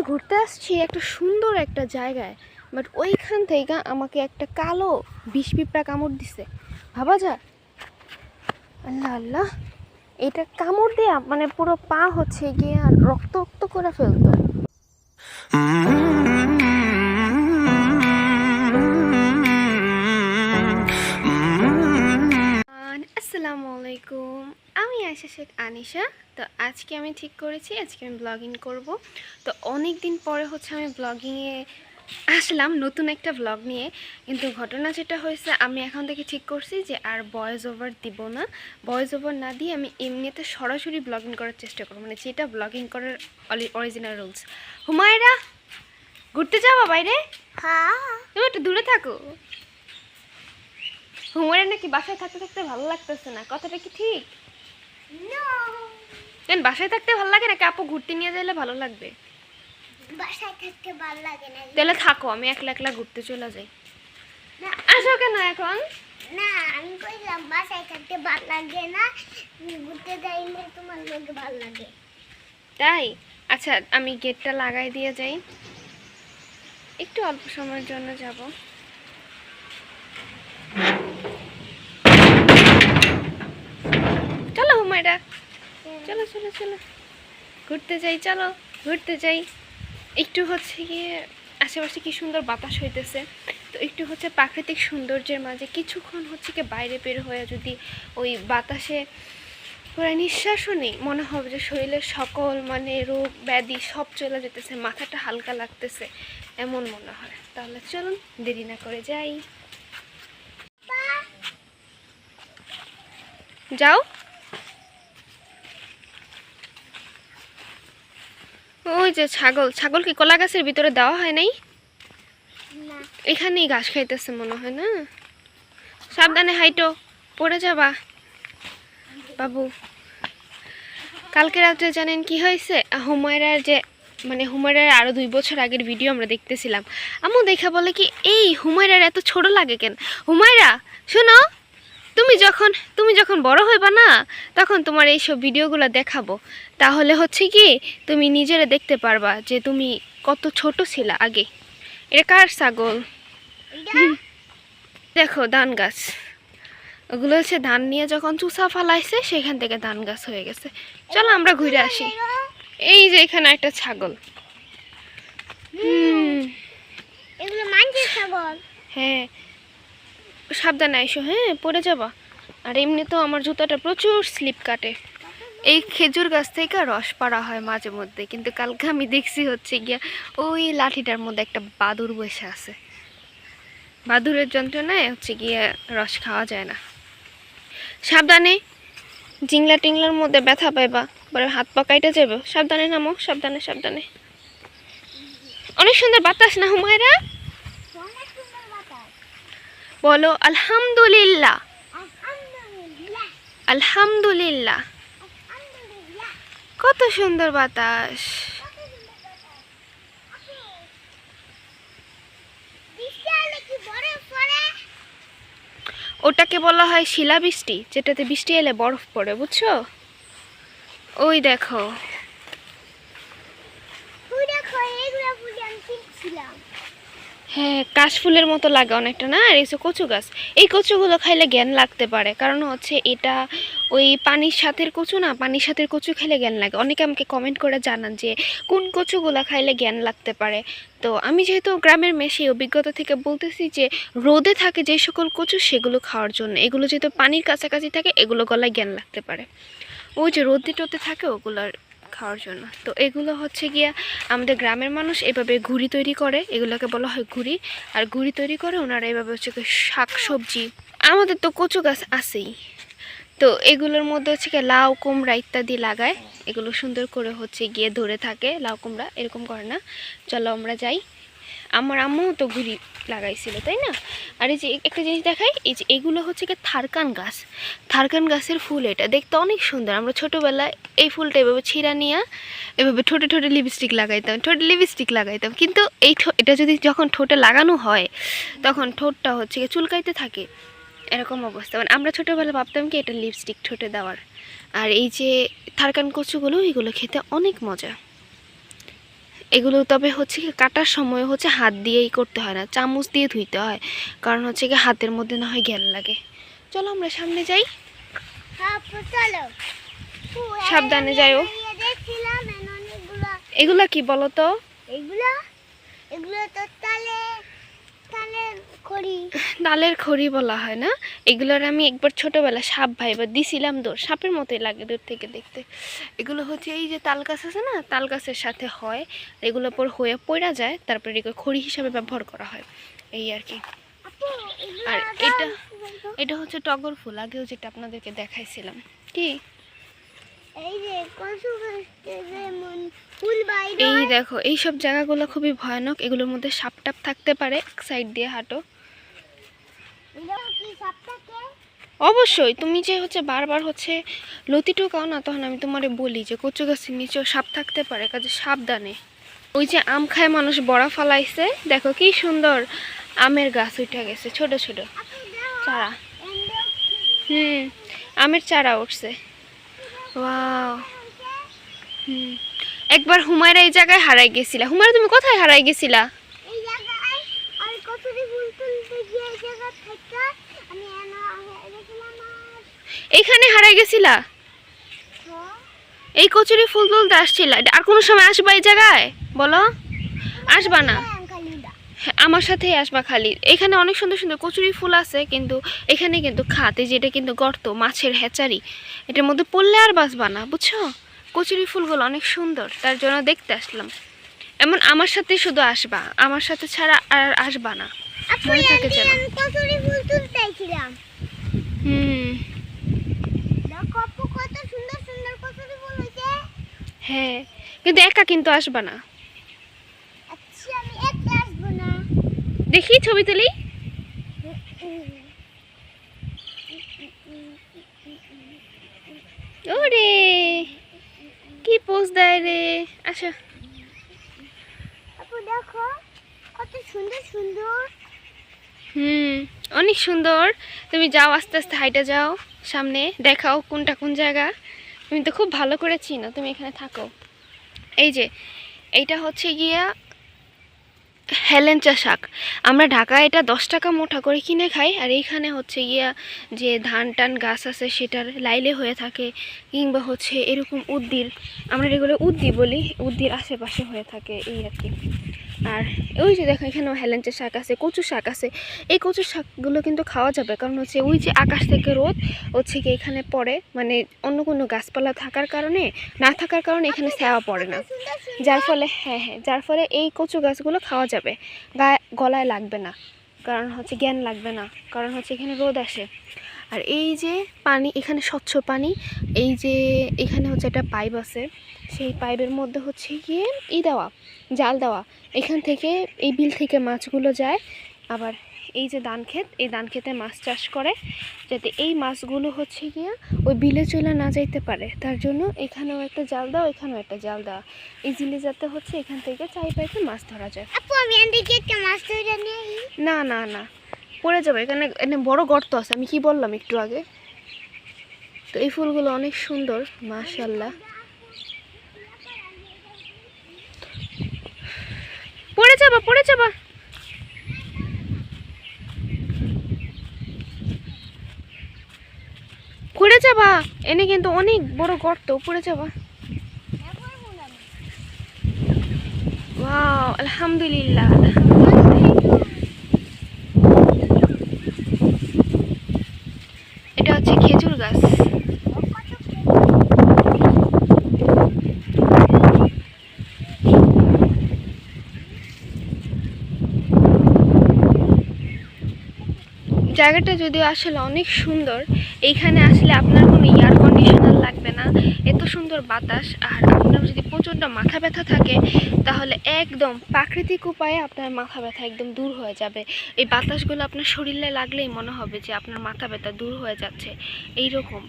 আমি ঘুরতে আসছি একটা সুন্দর একটা জায়গায় বাট ওইখান থেকে আমাকে একটা কালো বিষ পিঁপড়া কামড় দিছে। ভাবা যা আল্লাহ আল্লাহ। এটা কামড় দিয়ে মানে পুরো পা হচ্ছে গিয়ে আর রক্ত রক্ত করে ফেলতো। আসসালামু আলাইকুম। আমি আয়সা শেখ আনিশা। তো আজকে আমি ঠিক করেছি আজকে আমি ব্লগিং করব। তো অনেক দিন পরে হচ্ছে আমি ব্লগিংয়ে আসলাম নতুন একটা ব্লগ নিয়ে। কিন্তু ঘটনা যেটা হয়েছে আমি এখন থেকে ঠিক করছি যে আর ভয়েস ওভার দিব না। ভয়েস ওভার না দিয়ে আমি এমনিতে সরাসরি ব্লগিং করার চেষ্টা করব। মানে যেটা ব্লগিং করার অরিজিনাল রুলস হুমায়রা ঘুরতে যাব বাইরে? হ্যাঁ। তুমি একটু দূরে থাকো। হুমায়রা নাকি বাসায় থাকতে থাকতে ভালো লাগতেছে না। কথাটা কি ঠিক? কেন বাসায় থাকতে ভালো লাগে নাকি? আপু ঘুরতে নিয়ে যাইলে ভালো লাগবে? বাসায় থাকতে ভালো লাগে না। তাহলে থাকো আমি একলা একলা ঘুরতে চলে যাই। না। আসো কেন এখন? না আমি কইলাম বাসায় থাকতে ভালো লাগে না। ঘুরতে যাইলে তোমার লোক ভালো লাগে। তাই? আচ্ছা আমি গেটটা লাগাই দিয়ে যাই। একটু অল্প সময়ের জন্য যাব। চলো চলো চলো চলো। ঘুরতে যাই, চলো, ঘুরতে যাই। একটু হচ্ছে গিয়ে আশেপাশে কি সুন্দর বাতাস হইতেছে। তো একটু হচ্ছে প্রাকৃতিক সৌন্দর্যের মাঝে কিছুক্ষণ হচ্ছে কি বাইরে বের হয়ে যদি ওই বাতাসে পুরো নিঃশ্বাসও নেই, মনে হবে যে শরীরের সকল মানে রোগ, ব্যাধি সব চলে যেতেছে, মাথাটা হালকা লাগতেছে, এমন মনে হয়। তাহলে চলুন, দেরি না করে যাই। যাও। ওই যে ছাগল। ছাগল কি কলা গাছের ভিতরে দেওয়া হয় নাই? এখানেই ঘাস খাইতেছে মনে হয় না? সাবধানে হাইটো পড়ে যাবা। বাবু কালকে রাত্রে জানেন কি হয়েছে? হুমায়রার যে মানে হুমায়রার আরও দুই বছর আগের ভিডিও আমরা দেখতেছিলাম। আম্মু দেখা বলে কি এই হুমায়রার এত ছোট লাগে কেন? হুমায়রা শোনো তুমি যখন তুমি যখন বড় হইবা না তখন তোমার এইসব ভিডিওগুলো দেখাবো। তাহলে হচ্ছে কি তুমি নিজেরা দেখতে পারবা যে তুমি কত ছোট ছিলা আগে। এটা কার ছাগল? দেখো ধান গাছ। ওগুলো হচ্ছে ধান নিয়ে যখন চুষা ফালাইছে সেখান থেকে ধান গাছ হয়ে গেছে। চলো আমরা ঘুরে আসি। এই যে এখানে একটা ছাগল। হুম। এগুলো ছাগল। হ্যাঁ। সাবধানে আইসো হ্যাঁ? পড়ে যাবা। আর এমনি তো আমার জুতাটা প্রচুর স্লিপ কাটে। এই খেজুর গাছ থেকে রস পাড়া হয় মাঝে মধ্যে, কিন্তু কালকে আমি দেখছি হচ্ছে গিয়া ওই লাঠিটার মধ্যে একটা বাদুর বসে আছে। বাদুরের যন্ত্রণায় হচ্ছে গিয়ে রস খাওয়া যায় না। সাবধানে, জিংলা টিংলার মধ্যে ব্যথা পাইবা, পরে হাত পা কাইটে যাবে সাবধানে নামো, সাবধানে সাবধানে। অনেক সুন্দর বাতাস না হুমায়রা? বলো আলহামদুলিল্লাহ। আলহামদুলিল্লাহ। কত সুন্দর বাতাস। ওটাকে বলা হয় শিলাবৃষ্টি যেটাতে বৃষ্টি এলে বরফ পড়ে বুঝছ? ওই দেখো। দেখো এইগুলো ফুলে আমি কিনছিলাম। হ্যাঁ কাশফুলের মতো লাগে অনেকটা, না? আর এই কচু গাছ, এই কচুগুলো খাইলে জ্ঞান লাগতে পারে। কারণ হচ্ছে এটা ওই পানির সাথের কচু না, পানির সাথের কচু খাইলে জ্ঞান লাগে। অনেকে আমাকে কমেন্ট করে জানান যে, কোন কচুগুলো খাইলে জ্ঞান লাগতে পারে? তো আমি যেহেতু গ্রামের মেশে অভিজ্ঞতা থেকে বলতেছি যে, রোদে থাকে যে সকল কচু, সেগুলো খাওয়ার জন্য। এগুলো যেহেতু পানির কাছাকাছি থাকে, এগুলো গলায় জ্ঞান লাগতে পারে। ওই যে রোদে টোতে থাকে, ওগুলোর খাওয়ার জন্য। তো এগুলো হচ্ছে গিয়া আমাদের গ্রামের মানুষ এভাবে ঘুড়ি তৈরি করে, এগুলোকে বলা হয় ঘুড়ি আর ঘুড়ি তৈরি করে ওনারা এভাবে হচ্ছে শাক, সবজি, আমাদের তো কচু গাছ আছেই। তো এগুলোর মধ্যে হচ্ছে গিয়ে লাউ, কুমড়া ইত্যাদি লাগায়। এগুলো সুন্দর করে হচ্ছে গিয়ে ধরে থাকে, লাউ, কুমড়া এরকম করে না। চলো আমরা যাই। আমার আম্মুও তো ঘুরি লাগাইছিল, তাই না? আর এই যে একটা জিনিস দেখাই, এই যে এগুলো হচ্ছে গিয়ে থারকান গাছ। থারকান গাছের ফুল এটা, দেখতে অনেক সুন্দর। আমরা ছোটোবেলায় এই ফুলটা এভাবে ছিঁড়া নিয়ে এভাবে ঠোঁটে ঠোঁটে লিপস্টিক লাগাইতাম, ঠোঁটে লিপস্টিক লাগাইতাম। কিন্তু এই এটা যদি যখন ঠোঁটে লাগানো হয়, তখন ঠোঁটটা হচ্ছে গিয়ে চুলকাইতে থাকে। এরকম অবস্থা। মানে আমরা ছোটোবেলা ভাবতাম কি এটা লিপস্টিক ঠোঁটে দেওয়ার। আর এই যে থারকান কচুগুলো, এগুলো খেতে অনেক মজা। এগুলো তবে হচ্ছে কি কাটার সময় হচ্ছে হাত দিয়েই করতে হয় না চামচ দিয়ে ধুইতে হয়। কারণ হচ্ছে কি হাতের মধ্যে না হয় জ্ঞান লাগে। চলো আমরা সামনে যাই। ও, সাবধানে যাই যাইও। এগুলা কি বলো তো? এগুলো? এগুলো তো তালে ডালের খড়ি বলা হয় না? এগুলোর আমি একবার ছোটবেলা সাপ ভাই ভাইবার দিছিলাম দৌড় সাপের মতোই লাগে দূর থেকে দেখতে। এগুলো হচ্ছে এই যে তাল গাছ আছে না? তাল গাছের সাথে হয়। এগুলো পর হয়ে পড়া যায়। তারপরে এগুলো খড়ি হিসাবে ব্যবহার করা হয়। এই আর কি। আর এটা এটা হচ্ছে টগর ফুল। আগেও যেটা আপনাদেরকে দেখাইছিলাম। কি? এই দেখো এই সব জায়গাগুলো খুবই ভয়ানক। এগুলোর মধ্যে সাপ টাপ থাকতে পারে এক সাইড দিয়ে হাঁটো। অবশ্যই, তুমি যে হচ্ছে বারবার হচ্ছে লতি টোকাও না, তখন আমি তোমারে বলি যে কচু গাছের নিচেও সাপ থাকতে পারে, কাজে সাবধানে। ওই যে আম খায় মানুষ, বড়া ফালাইছে, দেখো কি সুন্দর আমের গাছ উঠে গেছে, ছোট ছোট। চারা। হুম, আমের চারা উঠছে। ওয়াও। হুম। একবার হুমায়রা এই জায়গায় হারাই গেছিলা। হুমায়রা, তুমি কোথায় হারাই গেছিলা এই জায়গায় আমি কচুরি ফুল তুলতে গিয়ে এই জায়গা থেকে আমি এনে রেখেছিলাম আর এইখানে হারাই গেছিলা? এই কচুরি ফুল তুলতে আসছিলা। আর কোনো সময় আসবা এই জায়গায়? বলো। আসবা না। আমার সাথেই আসবা খালি। এখানে অনেক সুন্দর সুন্দর কচুরি ফুল আছে, কিন্তু এখানে কিন্তু খাতে যেটা কিন্তু গর্ত, মাছের হ্যাচারি। এটার মধ্যে পড়লে আর বাঁচবা না, বুঝছ? কচুরি ফুলগুলো অনেক সুন্দর, তার জন্য দেখতে আসলাম। এমন আমার সাথে শুধু আসবা, আমার সাথে ছাড়া আর আসবা না। মনে থাকে যেন। হুম। দেখো আপু কত সুন্দর সুন্দর কচুরি ফুল হ্যাঁ কিন্তু একা কিন্তু আসবা না। আচ্ছা আমি একটা আসব না। দেখি ছবি তুলি। ওরে কি পোজ দেয় রে? আচ্ছা দেখো কত সুন্দর সুন্দর। হুম, অনেক সুন্দর। তুমি যাও, আস্তে আস্তে হাইটা যাও, সামনে দেখাও কোনটা কোন জায়গা। তুমি তো খুব ভালো করে চিনো, তুমি এখানে থাকো। এই যে, এইটা হচ্ছে গিয়া হেলেঞ্চা শাক। আমরা ঢাকায় এটা দশ টাকা মোটা করে কিনে খাই, আর এইখানে হচ্ছে গিয়া যে ধান টান গাছ আছে সেটার লাইলে হয়ে থাকে, কিংবা হচ্ছে এরকম উদ্দির। আমরা এগুলো উদ্দি বলি, উদ্দির আশেপাশে হয়ে থাকে এই আর কি। আর ওই যে দেখো, এখানেও হেলেঞ্চা শাক আছে কচু শাক আছে। এই কচু শাকগুলো কিন্তু খাওয়া যাবে, কারণ হচ্ছে ওই যে আকাশ থেকে রোদ, হচ্ছে কি এখানে পড়ে। মানে অন্য কোনো গাছপালা থাকার কারণে, না থাকার কারণে এখানে ছায়া পড়ে না। যার ফলে হ্যাঁ হ্যাঁ যার ফলে এই কচু গাছগুলো খাওয়া যাবে। গায়ে গলায় লাগবে না, কারণ হচ্ছে জ্ঞান লাগবে না, কারণ হচ্ছে এখানে রোদ আসে। আর এই যে পানি এখানে স্বচ্ছ পানি এই যে এখানে হচ্ছে একটা পাইপ আছে সেই পাইপের মধ্যে হচ্ছে গিয়ে ই দেওয়া জাল দেওয়া। এখান থেকে এই বিল থেকে মাছগুলো যায় আবার এই যে ধান ক্ষেত এই ধান ক্ষেতে মাছ চাষ করে যাতে এই মাছগুলো হচ্ছে গিয়ে ওই বিলে চলে না যাইতে পারে। তার জন্য এখানেও একটা জাল দেওয়া এখানেও একটা জাল দেওয়া ইজিলি যাতে হচ্ছে এখান থেকে চাই পাইতে মাছ ধরা যায়। আপু আমি এদিকে একটা মাছ ধরে নেই না না না। পড়ে যাবে, এখানে এখানে বড় গর্ত আছে, আমি কি বললাম একটু আগে? তো এই ফুলগুলো অনেক সুন্দর মাশাল্লাহ পড়ে যাবা পড়ে যাবা। পড়ে যাবা, এনে কিন্তু অনেক বড় গর্ত, পড়ে যাবা। আলহামদুলিল্লাহ এটা হচ্ছে খেজুর গাছ জায়গাটা যদিও আসলে অনেক সুন্দর, এইখানে আসলে আপনার কোনো এয়ার কন্ডিশনার লাগবে না। এত সুন্দর বাতাস, আর আপনার যদি প্রচণ্ড মাথা ব্যথা থাকে, তাহলে একদম প্রাকৃতিক উপায়ে আপনার মাথা ব্যথা একদম দূর হয়ে যাবে। এই বাতাসগুলো আপনার শরীরে লাগলেই মনে হবে যে আপনার মাথা ব্যথা দূর হয়ে যাচ্ছে। এই রকম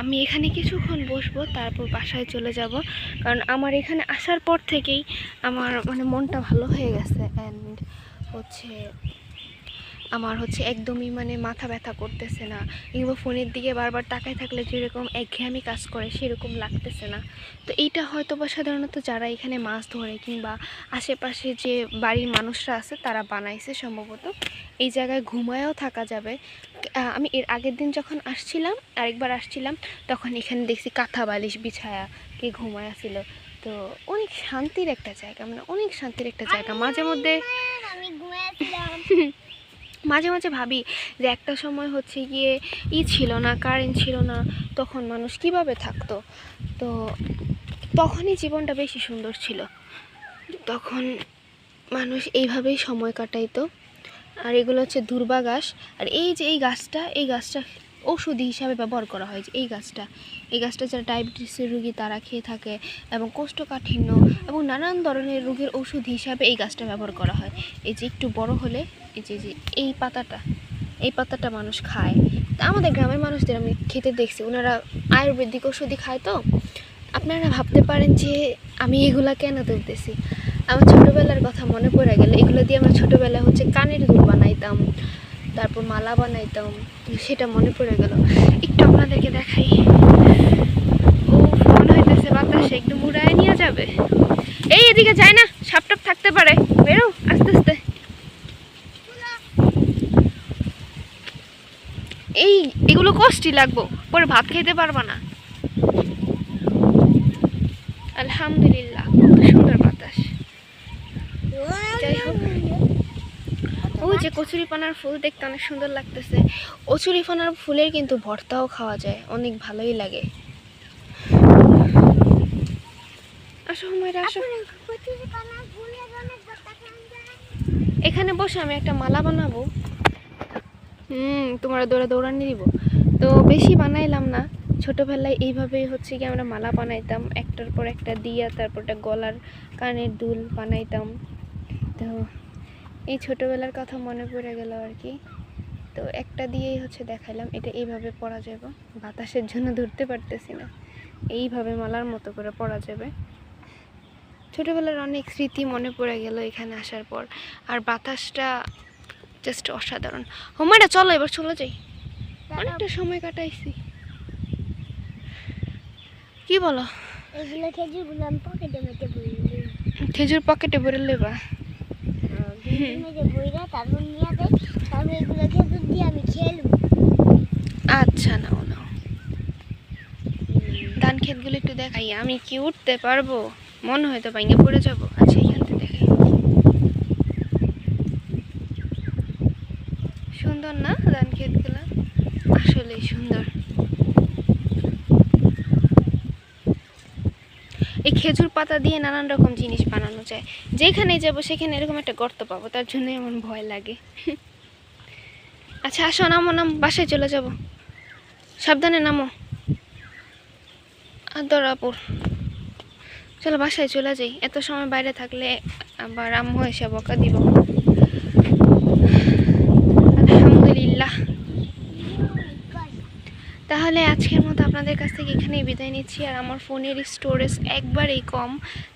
আমি এখানে কিছুক্ষণ বসবো, তারপর বাসায় চলে যাব। কারণ আমার এখানে আসার পর থেকেই আমার মানে মনটা ভালো হয়ে গেছে। অ্যান্ড হচ্ছে আমার হচ্ছে একদমই মানে মাথা ব্যথা করতেছে না। কিংবা ফোনের দিকে বারবার তাকায় থাকলে যেরকম একঘেয়েমি কাজ করে সেরকম লাগতেছে না। তো এইটা হয়তো বা সাধারণত যারা এখানে মাছ ধরে কিংবা আশেপাশে যে বাড়ির মানুষরা আছে তারা বানাইছে সম্ভবত। এই জায়গায় ঘুমায়ও থাকা যাবে। আমি এর আগের দিন যখন আসছিলাম আরেকবার আসছিলাম তখন এখানে দেখছি কাঁথা বালিশ বিছায়া কে ঘুমায়া ছিল তো অনেক শান্তির একটা জায়গা মানে অনেক শান্তির একটা জায়গা। মাঝে মধ্যে মাঝে মাঝে ভাবি যে একটা সময় হচ্ছে গিয়ে ই ছিল না কারেন্ট ছিল না, তখন মানুষ কীভাবে থাকতো? তো তখনই জীবনটা বেশি সুন্দর ছিল। তখন মানুষ এইভাবেই সময় কাটাইতো। আর এগুলো হচ্ছে দুর্বা গাছ। আর এই যে এই গাছটা এই গাছটা ঔষধি হিসাবে ব্যবহার করা হয় এই গাছটা। এই গাছটা যারা ডায়াবেটিসের রুগী তারা খেয়ে থাকে এবং কোষ্ঠকাঠিন্য এবং নানান ধরনের রোগের ওষুধ হিসাবে এই গাছটা ব্যবহার করা হয়। এই যে একটু বড় হলে এই যে যে, এই পাতাটা এই পাতাটা মানুষ খায়। তা আমাদের গ্রামের মানুষদের আমি খেতে দেখছি, ওনারা আয়ুর্বেদিক ওষুধই খায় তো। আপনারা ভাবতে পারেন যে আমি এগুলা কেন তুলতেছি? আমার ছোটোবেলার কথা মনে পড়ে গেল, এগুলো দিয়ে আমরা ছোটোবেলায় হচ্ছে কানের দুল বানাইতাম, তারপর মালা বানাইতাম, সেটা মনে পড়ে গেল। একটু আপনাদেরকে দেখাই। ও, মনে হইতেছে বাতাসে একটু মুড়ায় নিয়ে যাবে। এই এদিকে যায় না, সাপটাপ থাকতে পারে। বেরো আস্তে আস্তে এই এগুলো কষ্টি লাগবো পরে ভাত খেতে পারবা না। আলহামদুলিল্লাহ কত সুন্দর বাতাস। যাই হোক ওই যে কচুরিপানার ফুল দেখতে অনেক সুন্দর লাগতেছে। কচুরিপানার ফুলের কিন্তু ভর্তাও খাওয়া যায় অনেক ভালোই লাগে। আসো হুমায়রা আসো। এখানে বসে আমি একটা মালা বানাবো। হুম তোমরা দৌড়া দৌড়ানি দিব তো বেশি বানাইলাম না। ছোটোবেলায় এইভাবেই হচ্ছে কি আমরা মালা বানাইতাম, একটার পর একটা দিয়া, তারপর একটা গলার কানের দুল বানাইতাম। তো এই ছোটোবেলার কথা মনে পড়ে গেল আর কি। তো একটা দিয়েই হচ্ছে দেখাইলাম, এটা এইভাবে পরা যাবে বাতাসের জন্য ধরতে পারতেছি না। এইভাবে মালার মতো করে পরা যাবে। ছোটোবেলার অনেক স্মৃতি মনে পড়ে গেল এখানে আসার পর। আর বাতাসটা জাস্ট অসাধারণ। হোমাটা চলো, এবার চলে যাই। অনেকটা সময় কাটাইছি। কি বলো? এগুলো আমি পকেটে মেটে খেজুর পকেটে ভরে লেবা? মেটে বইরা তারপর নিয়ে দেয় তারপর এগুলো খেজুর দিয়ে আমি খেলব আচ্ছা নাও নাও। ধান ক্ষেতগুলো একটু দেখাই আমি কি উঠতে পারব? মনে হয় তো ভাঙে পড়ে যাব। আচ্ছা এখান থেকে দেখাই। সুন্দর না ধান ক্ষেতগুলো? আসলেই সুন্দর। এই খেজুর পাতা দিয়ে নানান রকম জিনিস বানানো যায়। যেখানে যাব সেখানে এরকম একটা গর্ত পাবো, তার জন্য এমন ভয় লাগে। আচ্ছা আসো, নামো, নাম, বাসায় চলে যাব। সাবধানে নামো। আদরাপুর চলো, বাসায় চলে যাই। এত সময় বাইরে থাকলে আবার আম্মু এসে বকা দিব আলহামদুলিল্লাহ তাহলে আজকের মতো আপনাদের কাছ থেকে এখানেই বিদায় নিচ্ছি, আর আমার ফোনের স্টোরেজ একবারেই কম,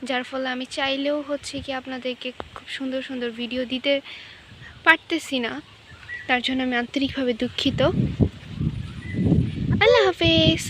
যার ফলে আমি চাইলেও হচ্ছে কি আপনাদেরকে খুব সুন্দর সুন্দর ভিডিও দিতে পারতেছি না। তার জন্য আমি আন্তরিকভাবে দুঃখিত। আল্লাহ হাফেজ।